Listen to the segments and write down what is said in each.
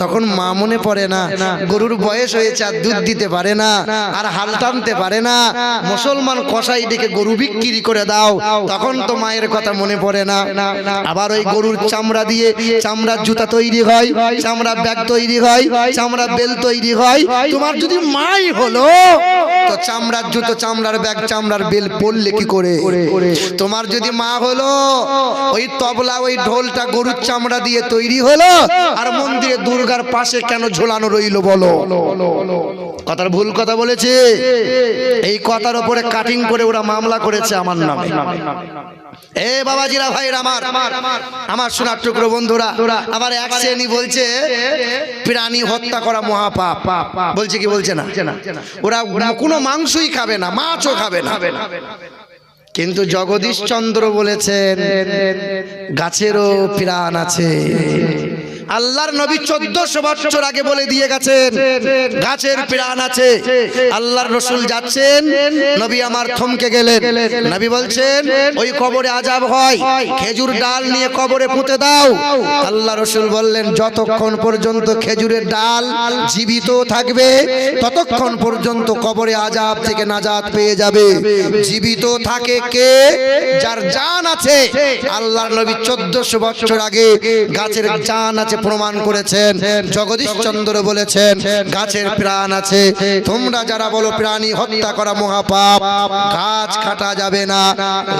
তখন মা মনে পড়ে না, গরুর বয়স হয়েছে আর দুধ দিতে পারে না, আর হাল টানতে পারে না। মুসলমান কসাই ডেকে গরু বিক্রি করে দাও, তখন তো মায়ের কথা মনে পড়ে না। আবার ওই গরুর চামড়া দিয়ে, চামড়ার জুতা তৈরি হয়, চামড়ার ব্যাগ তৈরি হয়, চামড়ার বেল তৈরি হয়। তোমার যদি মাই হলো, তো চামড়ার জুতো, চামড়ার ব্যাগ, চামড়ার বেল পড়লে কি করে? তোমার যদি মা হলো, ওই তবলা, ওই ঢোলটা গরুর চামড়া দিয়ে তৈরি হলো, আর মন্দিরে দুর্গার পাশে কেন ঝোলানো রইল বলো? কথার ভুল কথা বলেছে? এই কথার উপরে কাটিং করে ওরা মামলা করেছে আমার নামে। এ বাবাজিরা, ভাইরা আমার আমার সোনার টুকরো বন্ধুরা আবার এক শ্রেণি বলছে, প্রাণী হত্যা করা মহাপাপ। বলছে কি, বলছে না? ওরা কোনো মাংসই খাবে না, মাছও খাবে না। কিন্তু জগদীশ চন্দ্র বলেছেন, গাছেরও প্রাণ আছে। আল্লাহর নবী চোদ্দশো বছর আগে বলে দিয়ে গেছেন, গাছের প্রাণ আছে, আল্লাহর রসুল যাচ্ছেন, নবী আমার থমকে গেলেন। নবী বলছেন, ওই কবরে আজাব হয়, খেজুর ডাল নিয়ে কবরে পুঁতে দাও। আল্লাহ রসুল বললেন, যতক্ষণ পর্যন্ত খেজুরের ডাল জীবিত থাকবে, ততক্ষণ পর্যন্ত কবরে আজাব থেকে নাজাত পেয়ে যাবে। জীবিত থাকে কে? যার জান আছে। আল্লাহর নবী চোদ্দশো বছর আগে গাছের জান আছে প্রমাণ করেছেন জগদীশ চন্দ্র বলেছেন গাছের প্রাণ আছে তোমরা যারা বলো প্রাণী হত্যা করা মহাপাপ গাছ কাটা যাবে না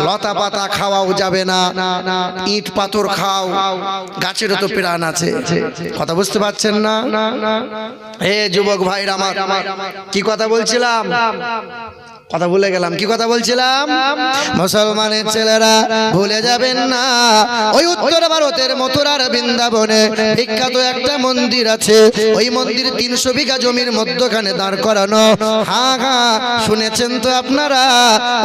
লতা পাতা খাওয়াও যাবে না ইট পাথর খাও গাছেরও তো প্রাণ আছে। কথা বুঝতে পারছেন না? হে যুবক ভাইরা আমার কি কথা বলছিলাম। কথা ভুলে গেলাম, কি কথা বলছিলাম? মুসলমানের ছেলেরা ভুলে যাবেন না। ওই উত্তর ভারতের মথুরার বৃন্দাবনে বিখ্যাত একটা মন্দির আছে। ওই মন্দির তিনশো বিঘা জমির মধ্যখানে দাঁড় করানো। হা হা শুনেছেন তো আপনারা?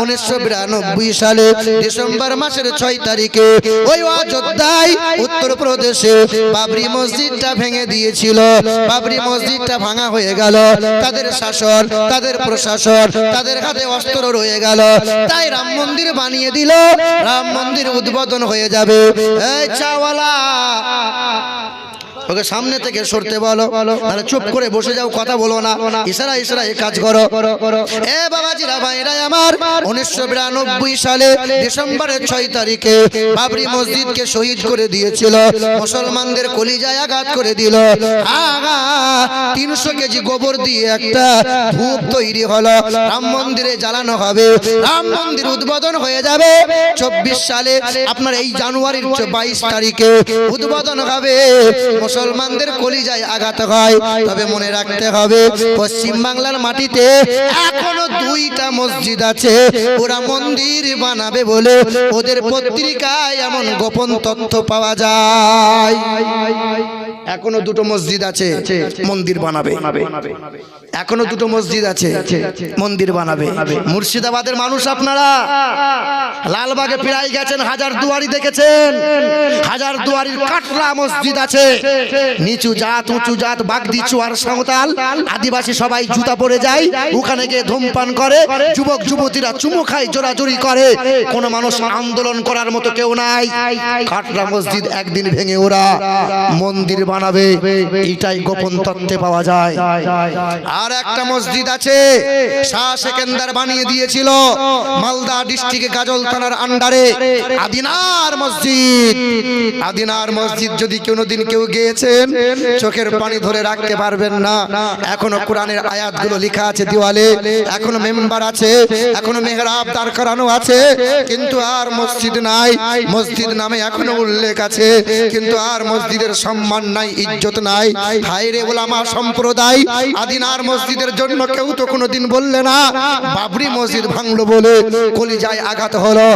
উনিশশো বিরানব্বই সালে ডিসেম্বর মাসের ছয় তারিখে ওই অযোধ্যায় উত্তর প্রদেশে বাবরি মসজিদটা ভেঙে দিয়েছিল। বাবরি মসজিদটা ভাঙা হয়ে গেল। তাদের শাসন, তাদের প্রশাসন, তাদের অস্ত্র রয়ে গেল। তাই রাম মন্দির বানিয়ে দিল। রাম মন্দির উদ্বোধন হয়ে যাবে। এই চাওয়ালা ওকে সামনে থেকে সরতে বলো, তাহলে চুপ করে বসে যাও, কথা বলো না। ইশারা ইশারা, এ কাজ করো। এ বাবাজিরা ভাইরা আমার। উনিশশো বিরানব্বই সালে ডিসেম্বরের ছয় তারিখে বাবরি মসজিদকে শহীদ করে দিয়েছিল। মুসলমানদের কলিজায় আঘাত করে দিল। আগা, তিনশো কেজি গোবর দিয়ে একটা ধূপ তৈরি হলো। রাম মন্দিরে জ্বালানো হবে। রাম মন্দির উদ্বোধন হয়ে যাবে। চব্বিশ সালে, আপনার এই জানুয়ারির বাইশ তারিখে উদ্বোধন হবে। মুসলমানদের কলিজায় আঘাত হয়। তবে মনে রাখতে হবে, পশ্চিম বাংলার মাটিতে এখনও দুইটা মসজিদ আছে। ওরা মন্দির বানাবে বলে ওদের পত্রিকায় এমন গোপন তথ্য পাওয়া যায়। এখনও দুটো মসজিদ আছে, মন্দির বানাবে। এখনও দুটো মসজিদ আছে। মন্দির বানাবে। মুর্শিদাবাদের মানুষ আপনারা? লালবাগে প্রায় গেছেন হাজার দুয়ারি দেখেছেন। হাজার দুয়ারির কাটলা মসজিদ আছে। নিচু জাত উঁচু জাত বাগদি চুয়ার সাঁওতাল। আদিবাসী সবাই জুতা পরে যায়। ওখানে গিয়ে ধূমপান করে। যুবক যুবতীরা চুমু খায় জোরাজুরি করে। কোন মানুষ আন্দোলন করার মতো কেউ নাই। কাটলা মসজিদ একদিন ভেঙে ওরা মন্দির বানাবে। এটাই গোপন তত্ত্বে পাওয়া যায়। আর একটা মসজিদ আছে। শাহ সেকেন্দার বানিয়ে দিয়েছিল। মালদা ডিস্ট্রিক্টে গাজল থানার আন্ডারে আদিনার মসজিদ। আদিনার মসজিদ যদি কোনোদিন কেউ গিয়েছেন চোখের পানি ধরে রাখতে পারবেন না। এখনও কোরআনের আয়াতগুলো লেখা আছে দেওয়ালে। এখনও মেম্বার আছে। এখনও মেহরাব দাঁড় করানো আছে। কিন্তু আর মসজিদ নাই। মসজিদ নামে এখনও উল্লেখ আছে। কিন্তু আর মসজিদের সম্মান নাই ইজ্জত নাই। হাইরে ওলামা সম্প্রদায় আদিনার মসজিদের জন্য কেউ তো কোনোদিন বললে না বাবরি মসজিদ ভাঙলো বলে কলিজায় আঘাত হলো।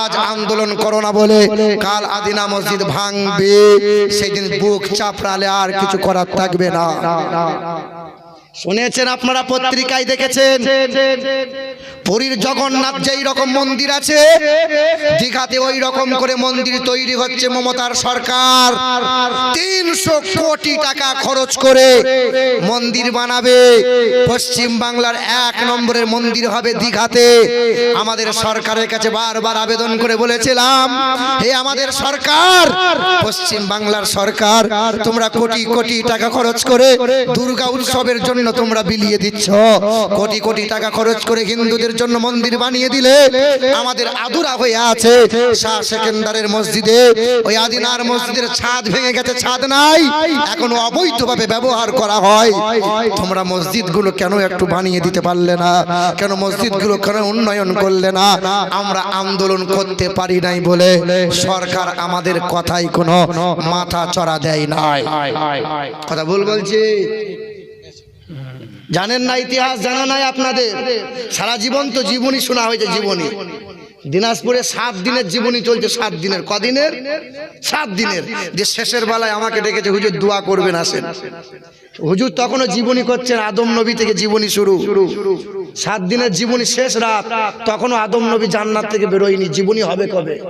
আজ আন্দোলন করো না বলে কাল আদিনা মসজিদ ভাঙবে। সেদিন বুক চাপড়ালে আর কিছু করার থাকবে না। শুনেছেন আপনারা পত্রিকায় দেখেছেন? পুরীর জগন্নাথ যেই রকম মন্দির আছে দীঘাতে ওই রকম করে মন্দির তৈরি হচ্ছে মমতার সরকার। তিনশো কোটি টাকা খরচ করে মন্দির বানাবে। পশ্চিম বাংলার এক নম্বরের মন্দির হবে দীঘাতে। আমাদের সরকারের কাছে বারবার আবেদন করে বলেছিলাম হে আমাদের সরকার পশ্চিম বাংলার সরকার তোমরা কোটি কোটি টাকা খরচ করে দুর্গা উৎসবের জন্য তোমরা বিলিয়ে দিচ্ছ। কোটি কোটি টাকা খরচ করে হিন্দুদের জন্য মন্দির বানিয়ে দিলে আমাদের আদুরা হয়ে আছে। শাহ সেকেন্দারের মসজিদে ওই আদিনার মসজিদের ছাদ ভেঙে গেছে, ছাদ নাই। এখনও অবৈধভাবে ব্যবহার করা হয়। তোমরা মসজিদগুলো কেন একটু বানিয়ে দিতে পারলে না? কেন মসজিদগুলো কেন উন্নয়ন করলে না? আমরা আন্দোলন করতে পারি নাই বলে সরকার আমাদের কথাই কোনো মাথা চড়া দেয় নাই। কথা ভুল বলছি? জানেন না ইতিহাস, জানা নাই আপনাদের। সারা জীবন তো জীবনী শোনা হয়েছে জীবনী। দিনাজপুরে সাত দিনের জীবনী চলছে, সাত দিনের। কদিনের? সাত দিনের। যে শেষের বেলায় আমাকে ডেকেছে, হুজুর, দোয়া করবেন, আসেন। হুজুর তখনও জীবনী করছেন, আদম নবী থেকে জীবনী শুরু। সাত দিনের জীবনী শেষ রাত, তখনও আদম নবী জান্নাত থেকে বেরোয়নি। জীবনী হবে কবে?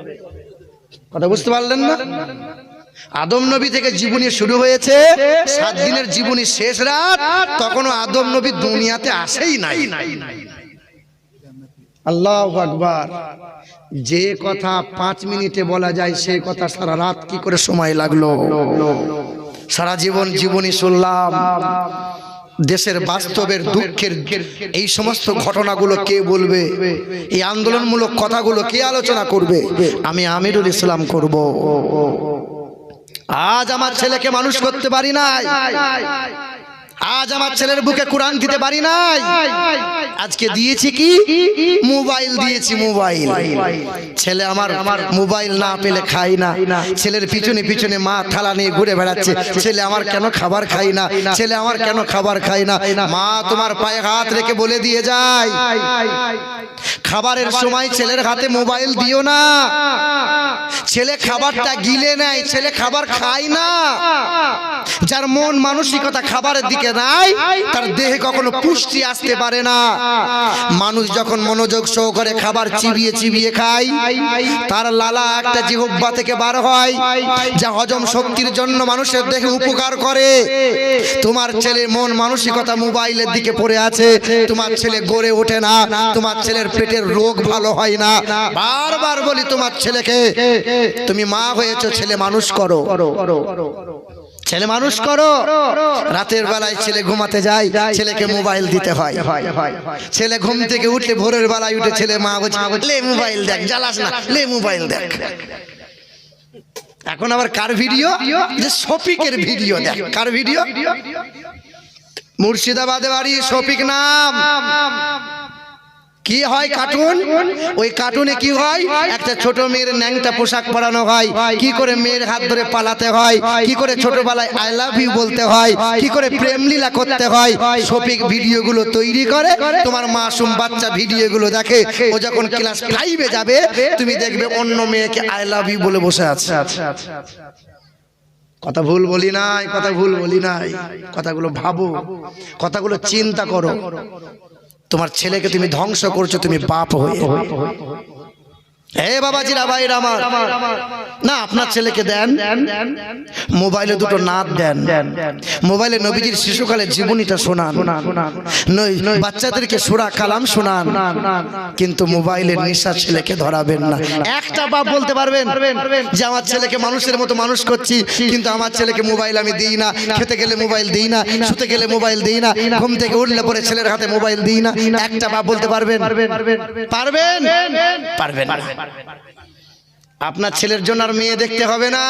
কথা বুঝতে পারলেন না? আদম নবী থেকে জীবনী শুরু হয়েছে, সাত দিনের জীবনী শেষ রাত, তখনও আদম নবী দুনিয়াতে আসেই নাই। আল্লাহ আকবার। যে কথা পাঁচ মিনিটে বলা যায় সেই কথা সারা রাত কি করে সময় লাগল? সারা জীবন জীবনী শুনলাম, দেশের বাস্তবের দুঃখের এই সমস্ত ঘটনাগুলো কে বলবে? এই আন্দোলনমূলক কথাগুলো কে আলোচনা করবে? আমি আমিরুল ইসলাম করব। আজ আমার ছেলেকে মানুষ করতে পারি নাই। আজ আমার ছেলের বুকে কোরআন দিতে পারি নাই। আজকে দিয়েছি কি? মোবাইল দিয়েছি মোবাইল। ছেলে আমার আমার মোবাইল না পেলে খাই না। ছেলের পিছনে পিছনে মা থালা নিয়ে ঘুরে বেড়াচ্ছে। ছেলে আমার কেন খাবার খাই না? ছেলে আমার কেন খাবার খাই না? মা তোমার পায়ে হাত রেখে বলে দিয়ে যায়, খাবারের সময় ছেলের হাতে মোবাইল দিও না। ছেলে খাবারটা গিলে নেয়, ছেলে খাবার খায় না। যার মন মানসিকতা খাবারের দিকে নাই, তার দেহে কখনো পুষ্টি আসতে পারে না। মানুষ যখন মনোযোগ সহকারে খাবার চিবিয়ে চিবিয়ে খায়, তার লালা একটা জিহব্বা থেকে বার হয়, যা হজম শক্তির জন্য মানুষের দেহে উপকার করে। তোমার ছেলে মন মানসিকতা মোবাইলের দিকে পড়ে আছে, তোমার ছেলে গড়ে ওঠে না, তোমার ছেলের পেটের রোগ ভালো হয় না। বারবার বলি, তোমার ছেলেকে, তুমি মা হয়েছো, ছেলে মানুষ করো। ছেলে মানুষ করো। রাতের বেলায় ছেলে ঘুমাতে যায়, ছেলেকে মোবাইল দিতে হয়। ছেলে ঘুম থেকে উঠে ভোরের বেলায় উঠে ছেলে মা বলছে মোবাইল দেখ, জ্বালাস না, লে মোবাইল দেখ। এখন আবার কার ভিডিও? যে শফিকের ভিডিও দেখ। কার ভিডিও? মুর্শিদাবাদে বাড়ি, শফিক নাম। কি হয় কার্টুন? ওই কার্টুনে কি হয়? একটা ছোট মেয়ের ন্যাংটা পোশাক পরানো হয়। কি করে মেয়ের হাত ধরে পালাতে হয়? কি করে ছোটবেলায় আই লাভ ইউ বলতে হয়? কি করে প্রেম লীলা করতে হয়? শফিক ভিডিওগুলো তৈরি করে। তোমার মাসুম বাচ্চা ভিডিওগুলো দেখে ও যখন ক্লাস ফাইভে যাবে তুমি দেখবে অন্য মেয়েকে আই লাভ ইউ বলে বসে আছে। কথা ভুল বলি নাই কথা ভুল বলি নাই। কথাগুলো ভাবো কথাগুলো চিন্তা করো। তোমার ছেলেকে তুমি ধ্বংস করছ তুমি বাপ হয়ে। হে বাবাজিরা ভাইরা আমার না আপনার ছেলেকে দেন। মোবাইলে দুটো নাচ দেন। মোবাইলে নবীজির শিশুকালে জীবনীটা শোনান। বাচ্চাদেরকে সুরা কালাম শোনান। কিন্তু মোবাইলের নেশা ছেলেকে ধরাবেন না। একটা বাপ বলতে পারবেন যে আমার ছেলেকে মানুষের মতো মানুষ করছি কিন্তু আমার ছেলেকে মোবাইল আমি দিই না। খেতে গেলে মোবাইল দিই না শুতে গেলে মোবাইল দিই না ঘুম থেকে উঠলে পরে ছেলের হাতে মোবাইল দিই না। একটা বাপ বলতে পারবেন? পারবেন? পারবেন। না আপনার ছেলের জন্য আর মেয়ে দেখতে হবে না।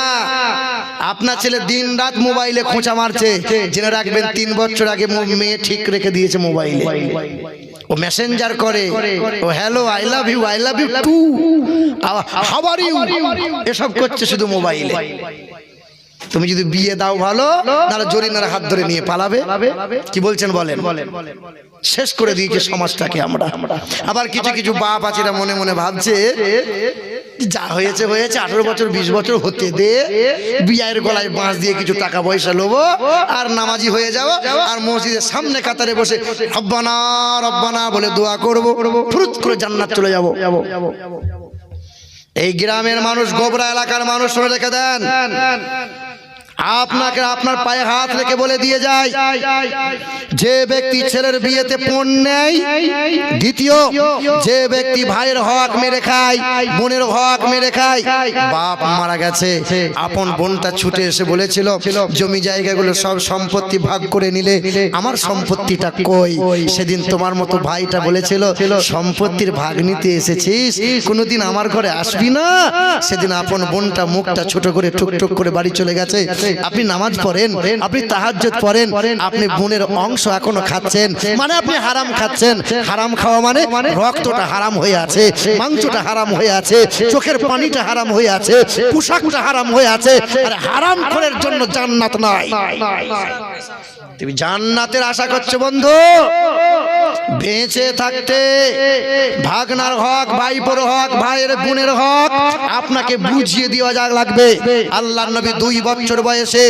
আপনার ছেলে দিন রাত মোবাইলে খোঁচা মারছে। জেনে রাখবেন, তিন বছর আগে মেয়ে ঠিক রেখে দিয়েছে মোবাইলে। ও মেসেঞ্জার করে। ও hello I love you I love you too এসব করছে শুধু মোবাইলে। তুমি যদি বিয়ে দাও ভালো তাহলে জরিনার হাত ধরে নিয়ে পালাবে। কি বলছেন বলেন? শেষ করে দিয়েছে সমাজটাকে আমরা। আবার কিছু কিছু বাপ আছে মনে মনে ভাবছে যা হয়েছে হয়েছে আঠারো বছর বিশ বছর হতে দে বিয়ের গলায় বাঁশ দিয়ে কিছু টাকা পয়সা লোবো আর নামাজি হয়ে যাব আর মসজিদের সামনে কাতারে বসে রব্বানা রব্বানা বলে দোয়া করব ফুরুত করে জান্নাত চলে যাব। এই গ্রামের মানুষ গোবরা এলাকার মানুষ শুনে রেখে দেন। আপনাকে আপনার পায়ে হাত রেখে বলে দিয়ে যায় যে ব্যক্তি ছেলের বিয়েতে পণ নেয়, দ্বিতীয়, যে ব্যক্তি ভাইয়ের হক মেরে খায়, বোনের হক মেরে খায়, বাপ মারা গেছে। আপন বোনটা ছুটে এসে বলেছিল, জমি জায়গাগুলো সব সম্পত্তি ভাগ করে নিলে আমার সম্পত্তিটা কই? সেদিন তোমার মতো ভাইটা বলেছিল, সম্পত্তির ভাগ নিতে এসেছিস, কোনোদিন আমার ঘরে আসবি না? সেদিন আপন বোনটা মুখটা ছোট করে টুকটুক করে বাড়ি চলে গেছে আপনি নামাজ পড়েন আপনি তাহাজ্জুদ পড়েন আপনি বোনের অংশ এখনও খাচ্ছেন মানে আপনি হারাম খাচ্ছেন হারাম খাওয়া মানে রক্তটা হারাম হয়ে আছে মাংসটা হারাম হয়ে আছে চোখের পানিটা হারাম হয়ে আছে পোশাকটা হারাম হয়ে আছে আর হারাম করার জন্য জান্নাত নাই তুমি জান্নাতের আশা করছ বন্ধু বেঁচে থাকতে ভাগনার হক, ভাইপোর হক, ভাইয়ের বোনের হক আপনাকে বুঝিয়ে দেওয়া যা লাগবে। আল্লাহ নবী দুই বছর বয়সে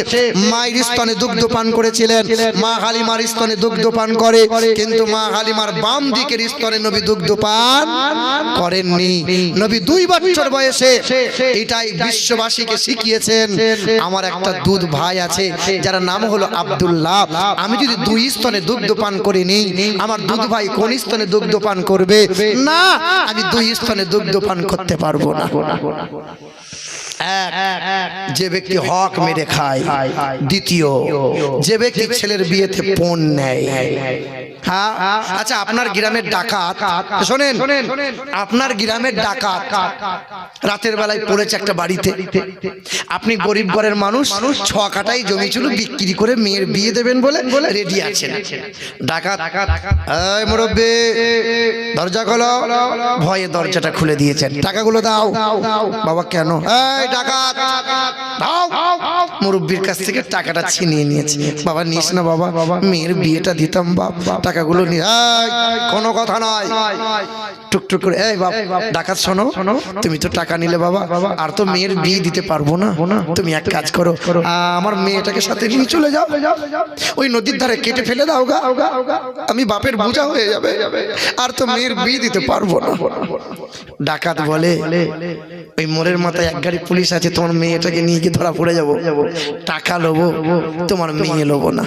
মায়ের স্তনে দুগ্ধ পান করেছিলেন। মা হালিমার স্তনে দুগ্ধ পান করে, কিন্তু মা হালিমার বাম দিকের স্তনে নবী দুগ্ধ পান করেননি। নবী দুই বছর বয়সে এটাই বিশ্ববাসীকে শিখিয়েছেন, আমার একটা দুধ ভাই আছে, যার নাম হলো আব্দুল্লাহ। আমি যদি দুই স্তনে দুগ্ধ পান করে নিই আমার দুধ ভাই কোন স্থানে দুগ্ধ পান করবে? না, আমি দুই স্থানে দুগ্ধ পান করতে পারব না। যে ব্যক্তি হক মেরে খায়। দ্বিতীয়, যে ব্যক্তি ছেলের বিয়েতে পণ নেয়। হ্যাঁ আচ্ছা আপনার গ্রামের ডাকাত। শোনেন আপনার গ্রামের ডাকাত। রাতের বেলায় পড়েছে একটা বাড়িতে। আপনি গরিব ঘরের মানুষ ছ কাটাই জমি ছিল বিক্রি করে মেয়ের বিয়ে দেবেন বলে রেডি আছেন। ডাকাত। মুরব্বী দরজা খোলো। ভয়ে দরজাটা খুলে দিয়েছেন। টাকাগুলো দাও। বাবা কেন? এই ডাকাত। দাও। মুরব্বীর কাছ থেকে টাকাটা ছিনিয়ে নিয়েছে। বাবা নিস না বাবা বাবা মেয়ের বিয়েটা দিতাম বাপ। টাকাগুলো নিয়ে। কোনো কথা নয়। টুকটুক করে এই বাপ ডাকাত শোনো তুমি তো টাকা নিলে বাবা আর তো মেয়ের বিয়ে দিতে পারব না। তুমি এক কাজ করো আমার মেয়েটাকে সাথে নিয়ে চলে যাও। ওই নদীর ধারে কেটে ফেলে দাও গা। আমি বাপের বোঝা হয়ে যাবে। আর তো মেয়ের বিয়ে দিতে পারব না। ডাকাত বলে ওই মোড়ের মাথায় এক গাড়ি পুলিশ আছে তোমার মেয়েটাকে নিয়ে গিয়ে ধরা পড়ে যাব। টাকা লোবো তোমার মেয়ে লোবো না।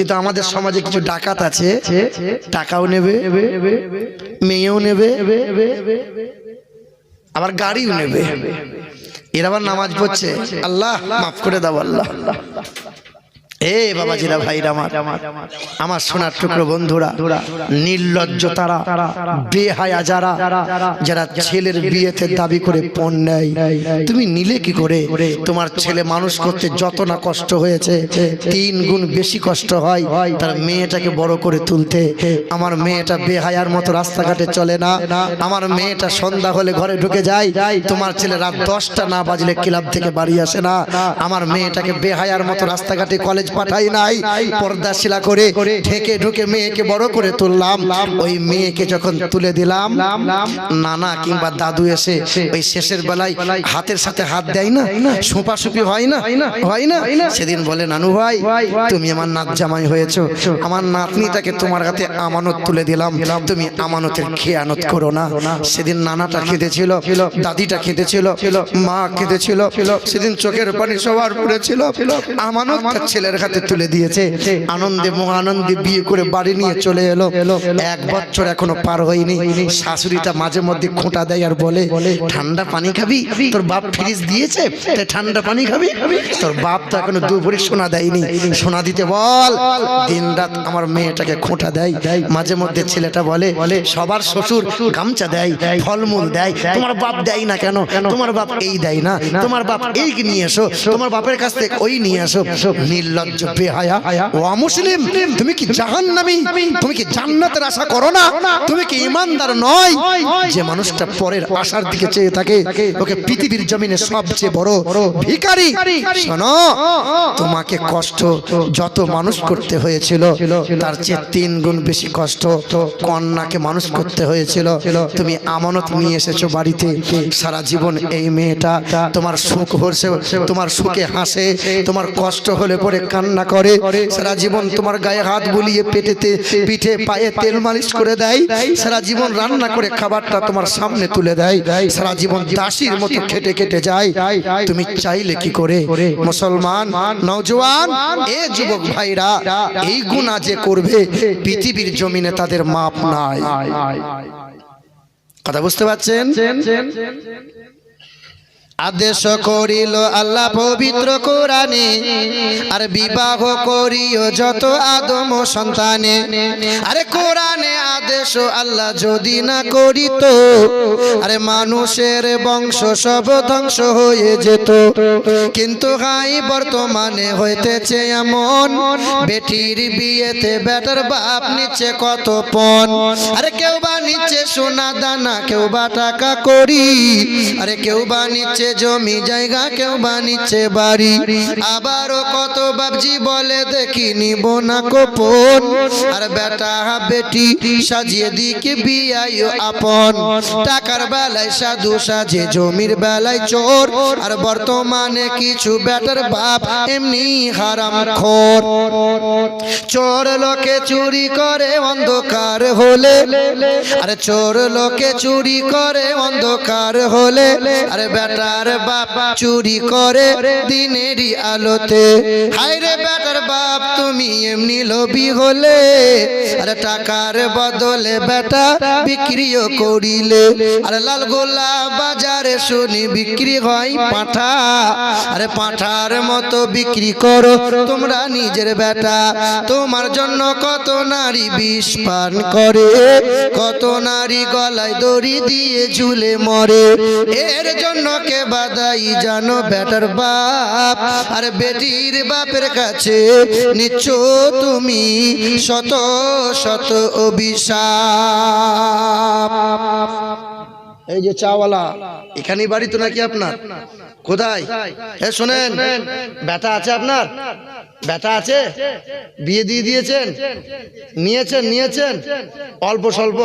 কিন্তু আমাদের সমাজে কিছু ডাকাত আছে টাকাও নেবে মেয়েও নেবে আবার গাড়িও নেবে। এরা আবার নামাজ পড়ছে। আল্লাহ মাফ করে দাও আল্লাহ। এ বাবাজিরা ভাইরা আমার আমার সোনার টুকরো বন্ধুরা, নির্লজ্জ তারা, বেহায়া যারা যারা ছেলের বিয়েতে দাবি করে পণ নেয়, তুমি নিলে কি করে? তোমার ছেলে মানুষ করতে যত না কষ্ট হয়েছে, তিন গুণ বেশি কষ্ট হয় তার মেয়েটাকে বড় করে তুলতে। আমার মেয়েটা বেহায়ার মতো রাস্তাঘাটে চলে না, আমার মেয়েটা সন্ধ্যা হলে ঘরে ঢুকে যায়, তোমার ছেলে রাত দশটা না বাজলে ক্লাব থেকে বাড়ি আসে না, আমার মেয়েটাকে বেহায়ার মতো রাস্তাঘাটে কলেজ পাঠাই নাই, পর্দা শিলা করে ঢেকে ঢুকে মেয়েকে বড় করে তুললাম। ওই মেয়েকে যখন তুলে দিলাম, নানা কিংবা দাদু এসে ওই শেষের বেলায় হাতের সাথে হাত দেয় না সুপি হয় না হয় না? সেদিন বলে, নানু ভাই, তুমি আমার নাত জামাই হয়েছো। আমার নাতনিটাকে তোমার হাতে আমানত তুলে দিলাম। তুমি আমানতের খেয়ানত করো না। সেদিন নানাটা খেতেছিল দাদিটা খেতেছিল মা খেতেছিল সেদিন চোখের পানি সবার পড়েছিল। আমানত ছেলের হাতে তুলে দিয়েছে। আনন্দে মহানন্দে বিয়ে করে বাড়ি নিয়ে চলে এলো। এক বছর এখনও পার হয়নি। শাশুড়িটা মাঝে মধ্যে খোঁটা দেয় আর বলে, ঠান্ডা পানি খাবি? তোর বাপ ফ্রিজ দিয়েছে ঠান্ডা পানি খাবি? তোর বাপ তো এখনও দু ভরি সোনা দেয়নি। সোনা দিতে বল দিন রাত আমার মেয়েটাকে খোঁটা দেয়। মাঝে মধ্যে ছেলেটা বলে, সবার শ্বশুর গামছা দেয়, ফলমূল দেয়, তোমার বাপ দেয় না কেন? তোমার বাপ এই দেয় না। তোমার বাপ এই নিয়ে এসো, তোমার বাপের কাছ থেকে ওই নিয়ে আসো নির্লজ্জ নির্লজ্জ বেহায়া ও মুসলিম তুমি কি জাহান্নামী? তুমি কি জান্নাতের আশা করো না? তুমি কি ইমানদার নয়? যে মানুষটা পরের আশার দিকে চেয়ে থাকে ওকে পৃথিবীর জমিনে সবচেয়ে বড় ভিখারি। শোনো তোমাকে কষ্ট যত মানুষ করতে হয়েছিল তার চেয়ে তিন গুণ বেশি কষ্ট কন্যাকে মানুষ করতে হয়েছিল। তুমি আমানত নিয়ে এসেছ বাড়িতে। সারা জীবন এই মেয়েটা তোমার সুখ হচ্ছে তোমার সুখে হাসে তোমার কষ্ট হলে পরে কান্না করে, সারা জীবন তোমার গায়ে হাত বুলিয়ে পেটেতে, পিঠে পায়ে তেল মালিশ করে দেয়, সারা জীবন রান্না করে খাবারটা তোমার সামনে তুলে দেয়, সারা জীবন দাসীর মতো খেটে খেটে যায়, তুমি চাইলে কি করে? মুসলমান, নওজোয়ান, এ যুবক ভাইরা, এই গুণা যে করবে, পৃথিবীর জমিনে তাদের মাপ নাই। কথা বুঝতে পারছেন? আদেশ করিল আল্লাহ পবিত্র কোরআনে, আর বিবাহ করিও যত আদম সন্তানে। আরে কোরআনে আদেশ আল্লাহ যদি না করিত, আরে মানুষের বংশ সব ধ্বংস হয়ে যেত। কিন্তু হাই, বর্তমানে হইতেছে এমন, বেটির বিয়েতে বেটার বাপ নিচ্ছে কত পণ। আরে কেউ বা নিচ্ছে সোনা দানা, কেউ বা টাকা করি আরে কেউ বা নিচ্ছে জমি জায়গা কেউ বা নিচ্ছে বাড়ি। আবারও কত বাবজি বলে, দেখি নিব না কোপন। আর বেটা বেটি সাজিয়ে দিকে বিয়াই আপন। টাকার বেলায় সাধু সাজে, জমির বেলায় চোর। আর বর্তমানে কিছু বেটার বাপ এমনি হারাম খোর। চোর লোকে চুরি করে অন্ধকার হলে। আরে চোর লোকে চুরি করে অন্ধকার হলে। আরে বেটার বাপ চুরি করে দিনেরই আলোতে। হায়রে বেটার বাপ, তুমি এমনি লোভী হলে। আরে টাকার বদলে বেটা বিক্রিও করিলে। আরে লাল গোলা বাজারে শুনি বিক্রি হয় পাঠা। আরে পাঠার মতো বিক্রি করো তোমরা নিজের বেটা। তোমার জন্য কত নারী বিষ পান করে। কত নারী গলায় দড়ি দিয়ে ঝুলে মরে। এর জন্য কে বাদাই জানো বেটার বাপ। আর বেটির বাপের কাছে নিচ্ছ তুমি শত শত অভিশাপ। এই যে চাওয়ালা, এখানেই বাড়ি তো নাকি আপনার? কোথায়? এ, শোনেন, বেটা আছে আপনার? বেটা আছে? বিয়ে দিয়ে দিয়েছেন? নিয়েছেন নিয়েছেন? অল্প স্বল্প?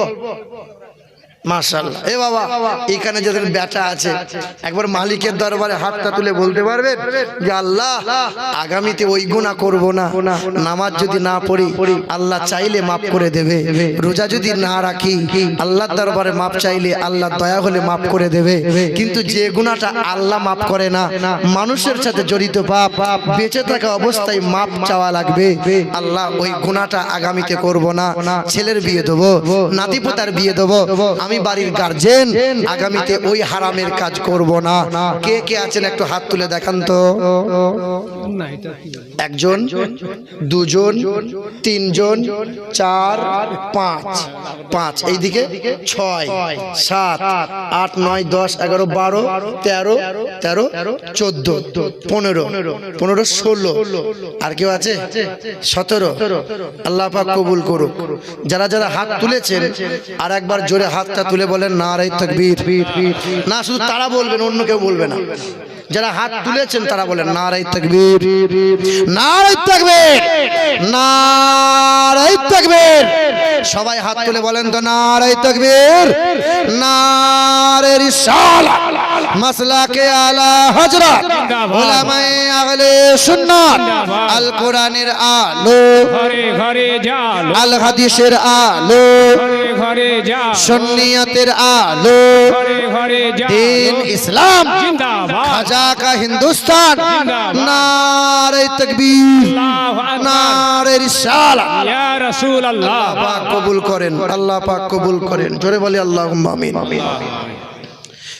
আল্লাহ আল্লাহ রোজা যদি না রাখি, আল্লাহর দরবারে মাপ চাইলে আল্লাহ দয়া হলে মাফ করে দেবে। কিন্তু যে গুণাটা আল্লাহ মাফ করে না, মানুষের সাথে জড়িত পাপ, বেঁচে থাকা অবস্থায় মাপ চাওয়া লাগবে। আল্লাহ ওই গুণাটা আগামীতে করব না। ছেলের বিয়ে দেবো, নাতিপোতার বিয়ে দেবো। আমি বাড়ির গার্জেন আগামীতে ওই হারামের কাজ করব না। কে কে আছেন একটু হাত তুলে দেখান তো। একজন, দুজন, তিনজন, চার, পাঁচ। পাঁচ। এইদিকে ছয়, সাত, আট, নয়, দশ, এগারো, বারো, তেরো তেরো, চোদ্দ, পনেরো পনেরো, ষোলো। আর কেউ আছে? সতেরো। আল্লাহ পাক কবুল করুক। যারা যারা হাত তুলেছেন, আর একবার জোরে হাতটা তুলে বলেন না রে তকবীর। না, শুধু তারা বলবেন, অন্য কেউ বলবে না। যারা হাত তুলেছেন তারা বলেন নারাই তাকবীর। নারাই তাকবীর। নারাই তাকবীর। সবাই হাত তুলে বলেন তো নারাই তাকবীর। নারে রিসালা মাসলাকে আলা হযরত। উলামায়ে আহলে সুন্নাত। আল কোরআনের আলো। ঘরে ঘরে জালো। আল হাদিসের আলো। ঘরে ঘরে জালো। সুন্নিয়তের আলো। ঘরে ঘরে জালো। দিন ইসলাম। জিন্দাবাদ। খাজা কা হিন্দুস্তান। জিন্দাবাদ। নারে তকবীর। নারে রিসালা। ইয়া রাসূল আল্লাহ পাক কবুল করেন। আল্লাহ পাক কবুল করেন। জোরে বলি আল্লাহুম্মা আমিন।